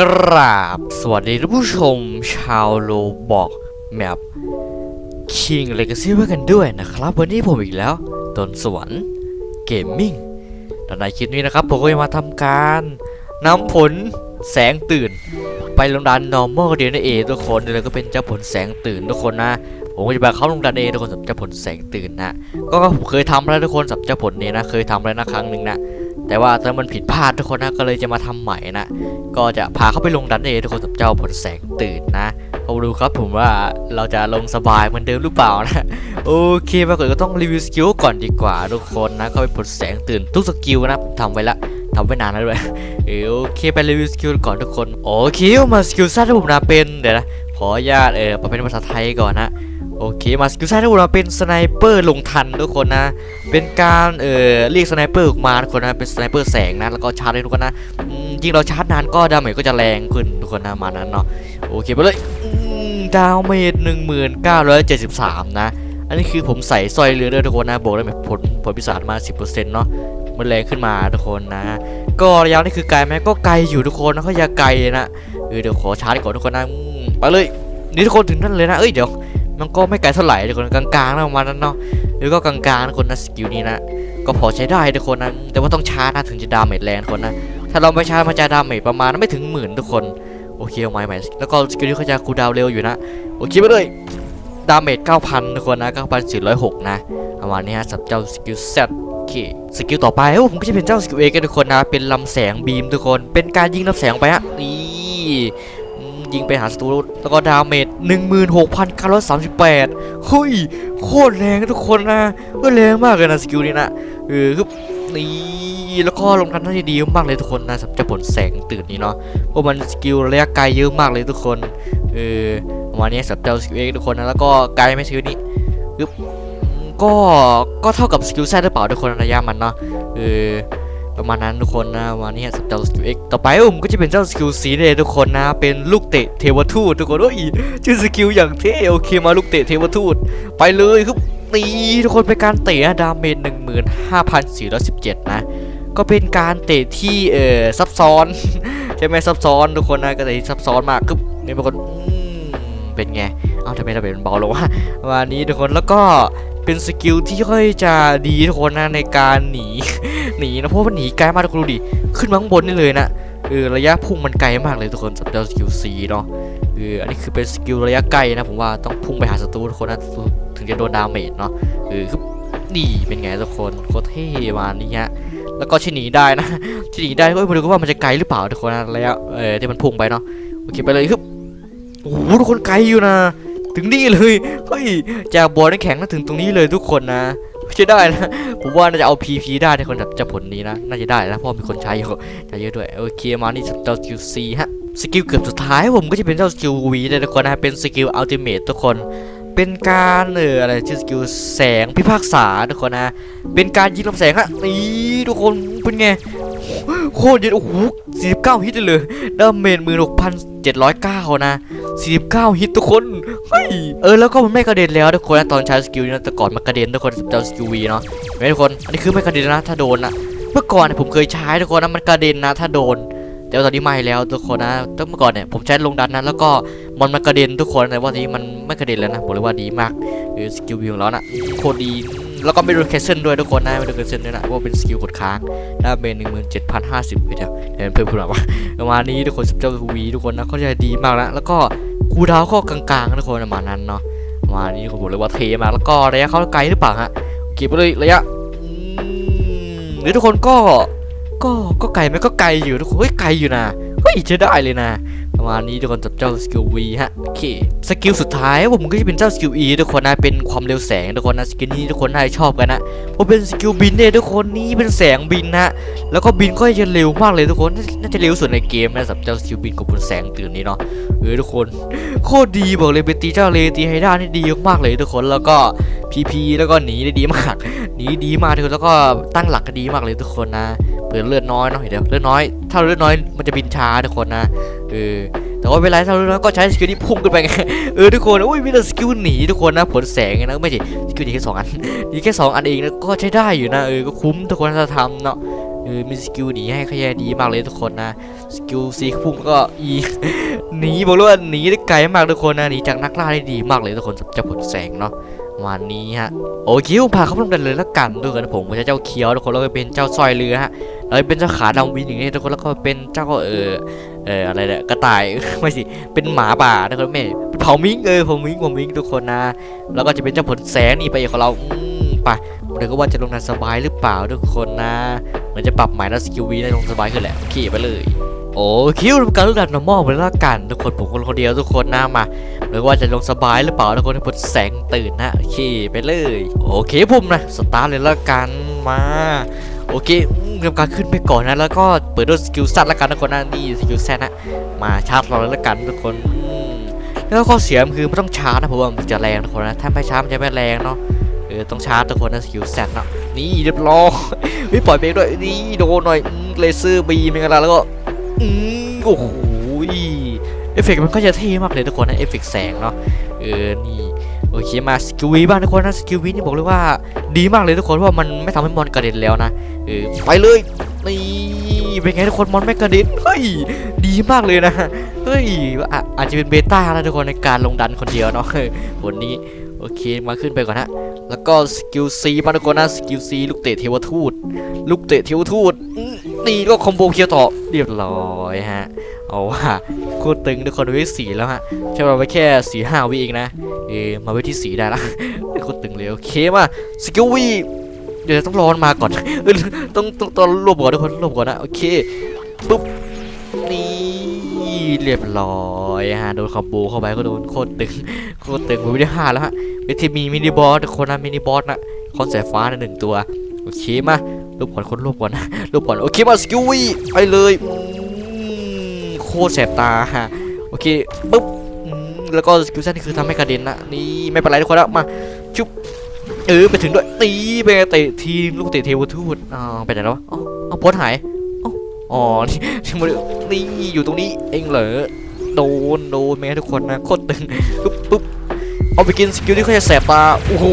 กราบ สวัสดีท่านผู้ชมชาวโลบอกแมปคิงเลกซี่ไว้กันด้วยนะครับ วันนี้ผมอีกแล้วตนสวรรค์เกมมิ่งตอนในคลิปนี้นะครับ ผมก็จะมาทำการนำผลแสงตื่น ไปลงดัน normal เดียนเอทุกคนแล้วก็เป็นเจ้าผลแสงตื่นทุกคนนะ ผมก็จะมาเข้าลงดันเอทุกคนสำหรับเจ้าผลแสงตื่นนะ ก็ผมเคยทำแล้วทุกคนสำหรับเจ้าผลนี้นะ เคยทำแล้วนะครั้งหนึ่งนะ แต่ว่าถ้ามันผิดพลาดทุกคนนะก็เลยจะมาทำใหม่นะก็จะพาเข้าไปลงดันเองทุกคนสับเจ้าผลแสงตื่นนะเอาดูครับผมว่าเราจะลงสบายเหมือนเดิมหรือเปล่านะโอเคมาก่อนก็ต้องรีวิวสกิลก่อนดีกว่าทุกคนนะเข้าไปผลแสงตื่นทุกสกิลนะผมทำไว้ละทำไว้นานแล้วด้วยเออโอเคไปรีวิวสกิลก่อนทุกคนโอเคมาสกิลซ่าที่ผมนะเป็นเดี๋ยวนะขออนุญาตเออมาเป็นภาษาไทยก่อนนะ โอเคมาสกิลซ่าที่ผมนเป็นสไนเปอร์ลงทันทุกคนนะ เป็นการเอ่อเรียกสไนเปอร์ออกมาทุกคนนะ เป็นสไนเปอร์แสงนะ แล้วก็ชาร์จทุกคนนะยิ่งเราชาร์จนานก็ดาเมจก็จะแรงขึ้นทุกคนนะมานั้นเนาะ โอเคไปเลยดาวเมจหนึ่งหมื่นเก้าร้อยเจ็ดสิบสามนะ อันนี้คือผมใส่สร้อยเรือด้วยทุกคนนะบวกได้แบบผลผลพิศาจมา10%เปอร์เซ็นต์เนาะมันแรงขึ้นมาทุกคนนะ ก็ระยะนี่คือไกลไหมก็ไกลอยู่ทุกคนนะก็อย่าไกลนะเออเดี๋ยวขอชาร์จก่อนทุกคนนะไปเลยนี่ทุกคนถึงนั่นเลยนะเอ้ยเดี๋ยว มันก็ไม่ไกลเท่าไหร่ทุกคนกลางๆนะประมาณนั้นเนาะหรือก็กลางๆคนนะสกิลนี้นะก็พอใช้ได้ทุกคนนะแต่ว่าต้องชาร์จนะถึงจะดาเมจแรงคนนะถ้าเราไม่ชาร์จมันจะดาเมจประมาณไม่ถึงหมื่นทุกคนโอเคเอาใหม่ใหม่แล้วก็สกิลนี้เขาจะคูดาวเร็วอยู่นะโอเคไปเลยดาเมจ9,000ทุกคนนะ9,406นะประมาณนี้ฮะสับเจ้าสกิล Z โอเคสกิลต่อไปโอ้ผมก็จะเป็นเจ้าสกิลเอกันทุกคนนะเป็นลำแสงบีมทุกคน เป็นการยิงลำแสงไปฮะนี่ ยิงไปหาศัตรูแล้วก็ดาเมจ16,938เฮ้ยโคตรแรงนะทุกคนนะก็แรงมากเลยนะสกิลนี้นะเออคือนี่แล้วก็ลงทันน่าดีมากเลยทุกคนนะสำหรับจ้าผลแสงตื่นนี้เนาะเพราะมันสกิลระยะไกลเยอะมากเลยทุกคนเออประมาณนี้สำหรับสกิลเอทุกคนนะแล้วก็ไกลไม่สกิลนี้ปึ๊บก็ก็เท่ากับสกิลแซดหรือเปล่าทุกคนระยะมันเนาะเออ ประมาณนั้นทุกคนนะประมาณนี้สำหรับเจ้าสกิลเอ็กต่อไปผมก็จะเป็นเจ้าสกิลซีเนี่ยทุกคนนะเป็นลูกเตะเทวทูตทุกคนโอ้ยชื่อสกิลอย่างเท่โอเคมาลูกเตะเทวทูตไปเลยครับตีทุกคนเป็นการเตะดาเมจ15,417นห้าพันสี่ร้อยสิบเจ็ดนะก็เป็นการเตะที่เอ่อซับซ้อนใช่ไหมซับซ้อนทุกคนนะก็เตะที่ซับซ้อนมากคือนี่บางคนอืมเป็นไงเอาทำไมทำไมมันเบาลงวะประมาณนี้ทุกคนแล้วก็ เป็นสกิลที่ค่อยจะดีทุกคนนะในการหนี หนีนะเพราะว่าหนีไกลมากทุกคนดูดิขึ้นมาข้งบนนี่เลยนะเออระยะพุ่งมันไกลมากเลยทุกคนสำหรับสกิล C เนาะเอออันนี้คือเป็นสกิลระยะไกลนะผมว่าต้องพุ่งไปหาศัตรูทุกคนนะถึงจะโดนดาเมจเนาะเออคือนี่เป็นไงทุกคนโคตรเท่มานี่ฮะแล้วก็ชิหนีได้นะชิหนีได้ก็ไม่รู้ว่ามันจะไกลหรือเปล่าทุกคนนะระยะเออที่มันพุ่งไปเนาะโอเคไปเลยคือโอ้โหทุกคนไกลอยู่นะ ถึงนี่เลยเฮ้ยจากบ่อน้ำแข็งมาถึงตรงนี้เลยทุกคนนะใช่ได้นะผมว่าน่าจะเอา PP ได้ในคนแบบจะผลนี้นะน่าจะได้นะเพราะมีคนใช้เยอะใช้เยอะด้วยโอเคมานี่เจ้า QC ฮะสกิลเกือบสุดท้ายผมก็จะเป็นเจ้าสกิลวีเลยทุกคนนะเป็นสกิลอัลติเมททุกคนเป็นการเอออะไรชื่อสกิลแสงพิพากษาทุกคนนะเป็นการยิงลำแสงฮะนี่ทุกคนเป็นไงโคตรเยอะโอ้โห49 ฮิตเลยดาเมจมือ6,709นะ49 ฮิตทุกคน ยเออแล้วก็มันไม่กระเด็นแล้วทุกคนนะตอนใช้สกิลนี้แต่ก่อนมันกระเด็นทุกคนสำหรับเจ้าสกิลวีเนาะเห็นไหมทุกคนอันนี้คือไม่กระเด็นนะถ้าโดนนะเมื่อก่อนเนี่ยผมเคยใช้ทุกคนนะมันกระเด็นนะ ถ้าโดนแต่ว่าตอนนี้ไม่แล้วทุกคนนะตั้งเมื่อก่อนเนี่ยผมใช้ลงดันนะแล้วก็มันมากระเด็นทุกคนแต่ว่าทีนี้มันไม่กระเด็นแล้วนะบอกเลยว่าดีมากคือสกิลวิวของเรานะโคตรดีแล้วก็ไม่โดนแคสเซิลด้วยทุกคนนะไม่โดนแคสเซิลด้วยนะเพราะว่าเป็นสกิลกดค้างดาเมจหนึ่งหมื่นเจ็ดพันห้าสิบเดี๋ยวเดี๋ยวเพิ่มขึ้นมาว่าประมาณนี้ทุกคนสิบเจ้าวีทุกคนนะเขาจะดีมากแล้วแล้วก็ คูดาวน์ก็กลางๆทุกคนประมาณนั้นเนาะมานี่ผมบอกเลยว่าเทมากแล้วก็ระยะเขาไกลหรือเปล่าฮะเก็บไปเลยระยะอืมหรือทุกคนก็ก็ก็ไกลไหมก็ไกลอยู่ทุกคนเฮ้ยไกลอยู่นะเฮ้ยจะได้เลยนะ ประมาณนี้ทุกคนจับเจ้าสกิล V ฮะโอเคสกิลสุดท้ายผมก็จะเป็นเจ้าสกิล E ทุกคนนะเป็นความเร็วแสงทุกคนนะสกิลนี้ทุกคนน่าจะชอบกันนะเพราะเป็นสกิลบินเนี่ยทุกคนนี่เป็นแสงบินนะแล้วก็บินก็จะเร็วมากเลยทุกคนน่าจะเร็วสุดในเกมนะสำหรับเจ้าสกิลบินกับบนแสงตื่นนี้เนาะเออทุกคนโคตรดีบอกเลยเป็นตีเจ้าเลตีไฮด้านี่ดีมากเลยทุกคนแล้วก็ PP แล้วก็หนีได้ดีมากหนีดีมากทุกคนแล้วก็ตั้งหลักก็ดีมากเลยทุกคนนะ เผื่อเลือดน้อยเนาะเดี๋ยวเลือดน้อย ถ้าเลือดน้อยมันจะบินช้าทุกคนนะเออแต่ว่าเวลาถ้าเลือดน้อยก็ใช้สกิลที่พุ่งขึ้นไปไงเออทุกคนอุ้ยมีแต่สกิลหนีทุกคนนะผลแสงไงนะไม่ใช่สกิลหนีแค่สองอันหนีแค่สองอันเองนะก็ใช้ได้อยู่นะเออก็คุ้มทุกคนถ้าทำเนาะเออมีสกิลหนีให้ขยายดีมากเลยทุกคนนะสกิลซีพุ่งก็อีหนีบอกเลยว่าหนีได้ไกลมากทุกคนนะหนีจากนักล่าได้ดีมากเลยทุกคนจะผลแสงเนาะประมาณนี้ฮะโอเคผมพาเขาลงดันเลยและกันด้วยกันผมผมจะเจ้าเขียวทุกคนแล้วก็เป็นเจ้าสร้อยเรือฮะ แล้วเป็นเจ้าขาดำวินอย่างนี้ทุกคนแล้วก็เป็นเจ้าเออเอออะไรเนี่ยกระต่ายไม่สิเป็นหมาป่าทุกคนแม่เป็นเผามิงเออเผามิงเผามิงทุกคนนะ แล้วก็จะเป็นเจ้าผลแสงนี่ไปของเราอืมไปเดี๋ยวก็ว่าจะลงดันสบายหรือเปล่าทุกคนนะเหมือนจะปรับใหม่แล้วสกิลวีได้ลงสบายขึ้นแหละโอเคไปเลยโอ้คิวทำการลดดัน normal ไปแล้วกันทุกคนผมคนคนเดียวทุกคนนะมาหรือว่าจะลงสบายหรือเปล่าทุกคนให้ผลแสงตื่นนะโอเคไปเลย โอเคผมนะสตาร์ทเลยแล้วกันมา โอเคอืมทำการขึ้นไปก่อนนะแล้วก็เปิดด้วยสกิลซัดล้วกันทุกคนนะนี่สกิลแซดนะมาชาร์จเราเลยแล้วกันทุกคนแล้วข้อเสียมคือไม่ต้องชาร์จนะเพราะว่ามันจะแรงทุกคนนะถ้าไม่ชาร์จมันจะไม่แรงเนาะเออต้องชาร์จทุกคนนะสกิลแซดเนาะนี่เรียบร้อยไม่ปล่อยเบรกด้วยนี่โดนหน่อยเลเซอร์บีมกันละแล้วก็อืมโอ้โหเอฟเฟกต์มันก็จะเท่มากเลยทุกคนนะเอฟเฟกต์แสงเนาะเออนี่ โอเคมาสกิลวีบ้างทุกคนนะสกิลวีนี่บอกเลยว่าดีมากเลยทุกคนเพราะว่ามันไม่ทำให้มอนกระเด็นแล้วนะเออไปเลยนี่เป็นไงทุกคนมอนไม่กระเด็นเฮ้ยดีมากเลยนะเฮ้ยอาจจะเป็นเบต้าแล้วทุกคนในการลงดันคนเดียวเนาะผลนี้โอเคมาขึ้นไปก่อนฮะแล้วก็สกิลซีบ้างทุกคนนะสกิลซีลูกเตะเทวทูต ลูกเตะเทวทูตนี่ก็คอมโบเคียวต่อเรียบร้อยฮะ เอาว่าโคตรตึงทุกคนวิสี่แล้วฮะใช้เวลาไปแค่สี่ห้าวิเองนะเออมาไว้ที่สี่ได้ละโคตรตึงเลยโอเคมาสกิลวีเดี๋ยวต้องรอนมาก่อนต้องต้องตองรวบก่อนทุกคนรวบก่อนนะโอเคปุ๊บนี่เรียบร้อยฮะโดนคอมโบเข้าไปก็โดนโคตรตึงโคตรตึงผมไม่ได้ห้าแล้วฮะเวทีมีมินิบอสทุกคนนะมินิบอสนะคอนสายฟ้าหนึ่งตัวโอเคมารวบก่อนคนรวบก่อนนะรวบก่อนโอเคมาสกิลวีไปเลย ตรแสบตาฮะโอเคปุ๊บแล้วก็สกิลเซนนี่คือทำให้กระเด็นนะนี่ไม่เป็นไรทุกคนแล้วมาชุบเออไปถึงด้วยตีไปเตะทีมลูกเตะเทวทูตอ๋อไปไหนแล้ววะอ๋อเอาโพสหายอ๋ออ๋อนี่นี่มันนี่อยู่ตรงนี้เองเหรอโดนโดนแม่ทุกคนนะโคตรตึงปุ๊บปุ๊บเอาไปกินสกิลที่เขาจะแสบตาโอ้โห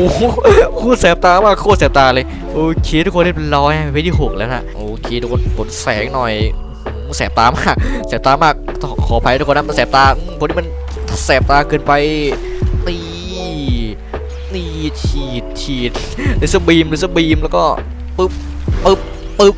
โคตรแสบตามากโคตรแสบตาเลยโอเคทุกคนเรียบร้อยไปที่หกแล้วนะโอเคทุกคนผลแสงหน่อย แสบตามากแสบตามากขออภัยทุกคนนะมันแสบตาอื้อผลที่มันแสบตาเกินไปนี่นี่ฉีดฉีดเลเซอร์บีมเลเซอร์บีมแล้วก็ปึ๊บปึ๊บปึ๊บ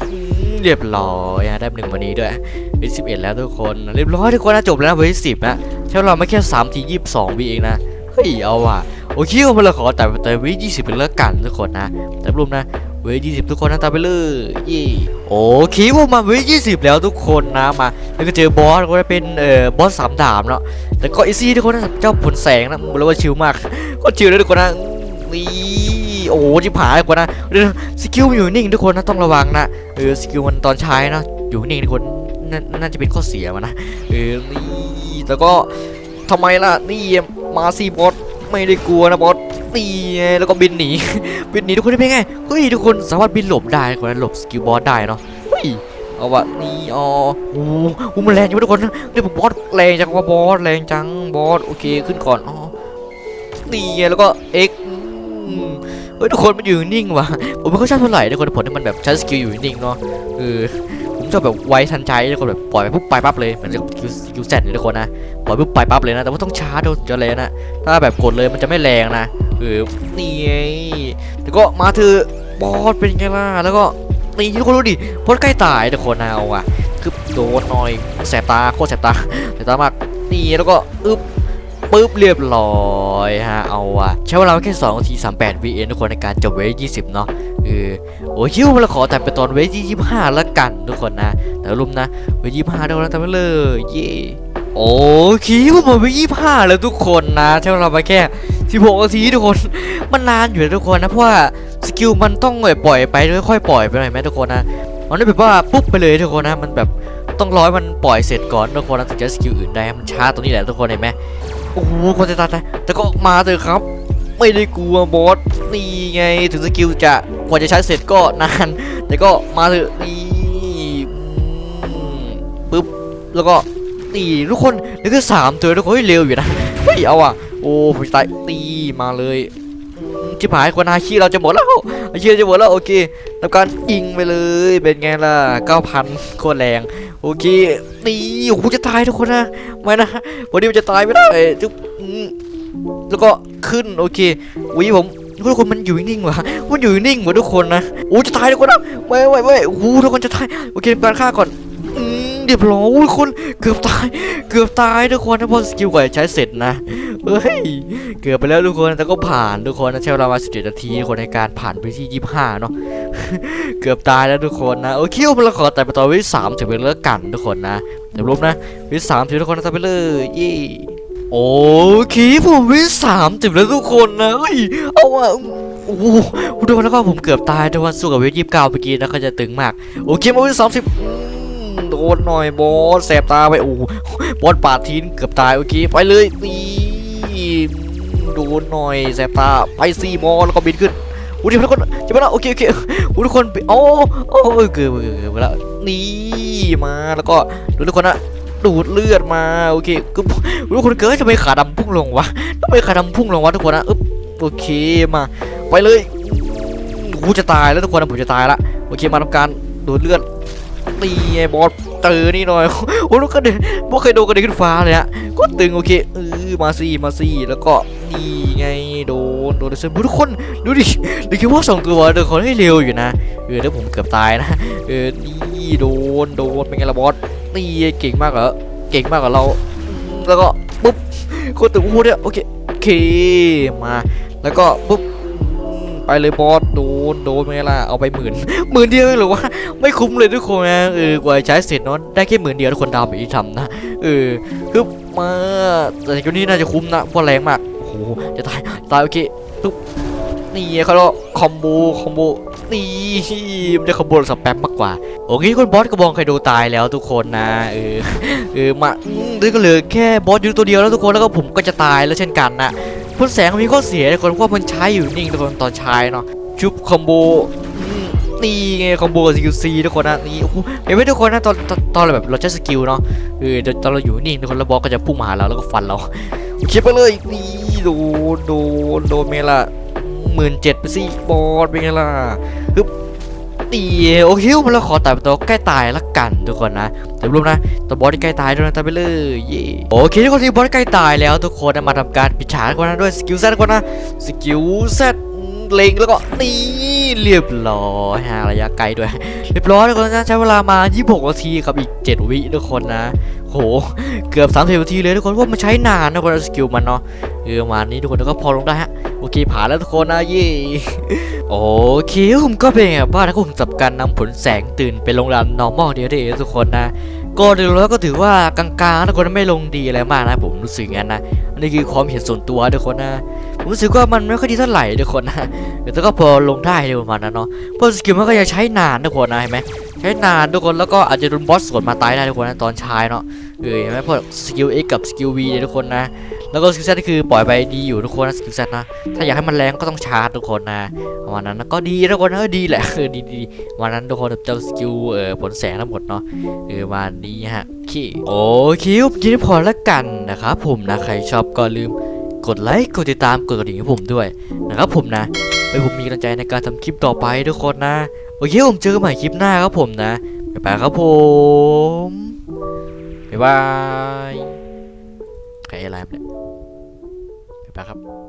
เรียบร้อยอะได้หนึ่งวันนี้ด้วยเวทสิบเอ็ดแล้วทุกคนเรียบร้อยทุกคนนะจบแล้วนะเวทสิบนะใช้เวลาไม่แค่สามทียี่สิบสองวิเองนะเฮ้ยเอาว่ะโอเคผมเลยขอแต่แต่วิยี่สิบเป็นเลิกกันทุกคนนะแต่รวมนะ เวทยี่สิบทุกคนนะตามไปเลยเย่โอเคพวกมาเวทยี่สิบแล้วทุกคนนะมา แล้วก็เจอบอสก็จะเป็นเอ่อบอสสามดาบเนาะแต่ก็อีซี่ทุกคนนะเจ้าผลแสงนะบอกเลยว่าชิลมากก็ชิลเลยทุกคนนะนี่โอ้โหจิบหายทุกคนนะสกิลมันอยู่นิ่งทุกคนนะต้องระวังนะเออสกิลมันตอนใช้นะอยู่นิ่งทุกคนน่าน่าจะเป็นข้อเสียมันนะเออนี่แล้วก็ทำไมล่ะนี่มาซีบอสไม่ได้กลัวนะบอส นี่ไงแล้วก็บินหนี บินหนีทุกคนได้เป็นไงเฮ้ยทุกคนสามารถบินหลบได้คนนั้นหลบสกิลบอสได้เนาะเฮ้ยเอาวะนี่อ๋อโอ้โหมันแรงจังทุกคนเรียกบอสแรงจังว่าบอสแรงจังบอสโอเคขึ้นก่อนอ๋อนี่ไงแล้วก็เอ็กเฮ้ยทุกคนมันอยู่นิ่งว่ะผมไม่ค่อยชอบเท่าไหร่ทุกคนผลที่มันแบบใช้สกิลอยู่นิ่งเนาะเออผมชอบแบบไวทันใจทุกคนแบบปล่อยไปปุ๊บไปปั๊บเลยเหมือนกับสกิลสกิลแซดเลยทุกคนนะปล่อยปุ๊บไปปั๊บเลยนะแต่ว่าต้องช้าโดนจะเลยนะถ้าแบบกดเลยมันจะไม่แรงนะ เออนี่ไงแต่ก็มาเถอะบอสเป็นไงล่ะแล้วก็นี่ทุกคนดูดิบอสใกล้ตายทุกคนนะเอาอะคือโดนหน่อยแสบตาโคตรแสบตาแสบตามากนี่แล้วก็อึ๊บปึ๊บเรียบร้อยฮะเอาอะใช้เวลาแค่2นาที38วิเองทุกคนในการจบเวท20 เนาะเออโอ้ยชิวมาละขอแต่เป็นตอนเวทที่25 แล้วกันทุกคนนะ แต่รุมนะ เวท25ทุกคนนะทำไปเลย เย่ โอเคผมมาเวท25แล้วทุกคนนะใช้เวลาไปแค่16นาทีทุกคน มันนานอยู่นะทุกคนนะเพราะว่าสกิลมันต้องแบบปล่อยไปค่อยๆปล่อยไปหน่อยไหมทุกคนนะมันไม่แบบว่าปุ๊บไปเลยทุกคนนะมันแบบต้องร้อยมันปล่อยเสร็จก่อนทุกคนนะถึงจะสกิลอื่นได้มันช้าตรงนี้แหละทุกคนเห็นไหมโอ้โหคนจะตายตาแต่ก็มาเถอะครับ ไม่ได้กลัวบอสนี่ไงถึงสกิลจะกว่าจะใช้เสร็จก็นานแต่ก็มาเถอะนี่ปุ๊บแล้วก็ นี่ทุกคนนี่คือสามตัวทุกคนเฮ้ยเร็วอยู่นะเฮ้ยเอาอะโอ้ผมตายตีมาเลยชิบหายคนอาชีเราจะหมดแล้วอาชีจะหมดแล้วโอเคทำการยิงไปเลยเป็นไงล่ะ9,000โคตรแรงโอเคนี่โอ้โหจะตายทุกคนนะไม่นะวันนี้มันจะตายไม่ได้จุ๊บแล้วก็ขึ้นโอเควิผมทุกคนมันอยู่นิ่งวะมันอยู่นิ่งๆวะทุกคนนะโอ้จะตายทุกคนนะไม่ไม่ไม่โอ้ทุกคนจะตายโอเคทำการฆ่าก่อน เรียบร้อยทุกคนเกือบตาย เกือบตายทุกคนนะพราะสกิลกว่าจะใช้เสร็จนะเฮ้ยเกือบไปแล้วทุกคนแต่ก็ผ่านทุกคนนะใช้เวลามา17นาทีคนในการผ่านไปที่25เนาะเกือบตายแล้วทุกคนนะโอเคผมเราขอแต่ไปต่อวิสามถึงเป็นเลิกกันทุกคนนะเดี๋ยวรวมนะวิสามถึงทุกคนนะทำไปเลยเย่โอเคผมวิสามถึงแล้วทุกคนนะเฮ้ยเอาอะโอ้โหทุกคนแล้วก็ผมเกือบตายทุกคนสู้กับเวทยี่สิบเก้าเมื่อกี้นะก็จะตึงมาก โอเคมาวิสามสิบ โดนหน่อยบอสแสบตาไปโอ้บอลปาดทิ้นเกือบตายโอเคไปเลยนี่โดนหน่อยแสบตาไปซีมอแล้วก็บินขึ้นอุ้ยทุกคนจะไปแล้วโอเคโอเคอุ้ยทุกคนโอ้โอ้เกือบเกือบเกือบไปแล้วนี่มาแล้วก็ดูทุกคนนะดูดเลือดมาโอเคก็ทุกคนเกิดทำไมขาดำพุ่งลงวะทำไมขาดำพุ่งลงวะทุกคนนะอึ๊บโอเคมา ไปเลยกูจะตายแล้วทุกคนนะผมจะตายละโอเคมาทำการดูดเลือด ตีไอ้บอสเจอนี่หน่อยโอ้ลูกกระเด็นพวกเคยโดนกระเด็นขึ้นฟ้าเลยฮะก็ตึงโอเคเออมาสิมาสิแล้วก็นี่ไงโดนโดนเซนทุกคนดูดิดูแค่ว่าสองตัวเดินคนให้เร็วอยู่นะเออแล้วผมเกือบตายนะเออนี่โดนโดนเป็นไงล่ะบอสนี่เก่งมากเหรอเก่งมากกว่าเราแล้วก็ปุ๊บโคตรตึงโอ้โหเนี่ยโอเคโอเคมาแล้วก็ปุ๊บ ไปเลยบอสโดนโดนเป็นไงล่ะเอาไปหมื่นหมื่นเดียวหรือวะไม่คุ้มเลยทุกคนนะเออกว่าใช้เสร็จเนาะได้แค่หมื่นเดียวทุกคนดาวแบบที่ทำนะเออคือมาแต่ตัวนี้น่าจะคุ้มนะเพราะแรงมากโอ้โหจะตายตายโอเคปุ๊บนี่เขาเรียกคอมโบคอมโบนี่มันจะคอมโบสแปมมากกว่าโอเคคนบอสกระบองไคโดตายแล้วทุกคนนะเออเออมาอืมนี่ก็เหลือแค่บอสอยู่ตัวเดียวแล้วทุกคนแล้วก็ผมก็จะตายแล้วเช่นกันนะ พ่นแสงมีข้อเสียทุกคนเพราะว่ามันใช้อยู่นิ่งทุกคนตอนใช้เนาะชุบคอมโบนี่ไงคอมโบสกิลซีทุกคนนะนี่โอ้โหเห็นไหมทุกคนนะตอนตอนตอนเราแบบเราใช้สกิลเนาะเออตอนเราอยู่นิ่งทุกคนแล้วบอสก็จะพุ่งมาหาเราแล้วก็ฟันเราคิดไปเลยนี่โดนโดนโดนเมล่ะหมื่นเจ็ดไปสิบอสเป็นไงล่ะ ฮึบนี่โอเคมันเราขอตัดตัวใกล้ตายละกันทุกคนนะแต่รวมนะตัวบอสที่ใกล้ตายด้วยนะตายไปเลยเย่โอเคทุกคนที่บอสใกล้ตายแล้วทุกคนมาทำการปิดฉากกคนนะด้วยสกิลแซทุกคนนะสกิลแซเล็งแล้วก็นี่เรียบร้อยระยะไกลด้วย เรียบร้อยทุกคนนะใช้เวลามา 26 นาทีกับอีก 7 วิทุกคนนะโหเกือบ30นาทีเลยทุกคนเพราะมันใช้นานนะคนสกิลมันเนาะเออมานี้ทุกคนแล้วก็พอลงได้ฮะโอเคผ่านแล้วทุกคนนะเย่ โอเคผมก็เป็นไงบ้างนะผมจับการนำผลแสงตื่นไปลงรัน normal เดียวได้ทุกคนนะก็ดูแล้วก็ถือว่ากลางๆทุกคนไม่ลงดีอะไรมากนะผมรู้สึกงั้นนะอันนี้คือความเห็นส่วนตัวทุกคนนะผมรู้สึกว่ามันไม่ค่อยดีเท่าไหร่ทุกคนนะแต่ก็พอลงได้ในประมาณนั้นเนาะเพราะสกิลมันก็ยังใช้นานทุกคนนะเห็นไหมใช้นานทุกคนแล้วก็อาจจะโดนบอสสวนมาตายได้ทุกคนนะตอนใช้เนาะเออเห็นไหมพราะสกิล X กับสกิล V เนี่ยทุกคนนะ แล้วก็สกิล Z คือปล่อยไปดีอยู่ทุกคนนะสกิล Z นะ ถ้าอยากให้มันแรงก็ต้องชาร์จทุกคนนะประมาณนั้นก็ดีทุกคนเออดีแหละเออดีดีวันนั้นทุกคนเจ้าสกิลเอ่อผลแสงทั้งหมดเนาะเออมานี้ฮะโอเคโอเคผมยินดีพอแล้วกันนะครับผมนะใครชอบก็ลืมกดไลค์กดติดตามกดกระดิ่งให้ผมด้วยนะครับผมนะไว้ผมมีกำลังใจในการทำคลิปต่อไปทุกคนนะโอเคผมเจอกันใหม่คลิปหน้าครับผมนะบ๊ายบายครับผมบ๊ายบายใครอะไรเนี่ย ไปครับ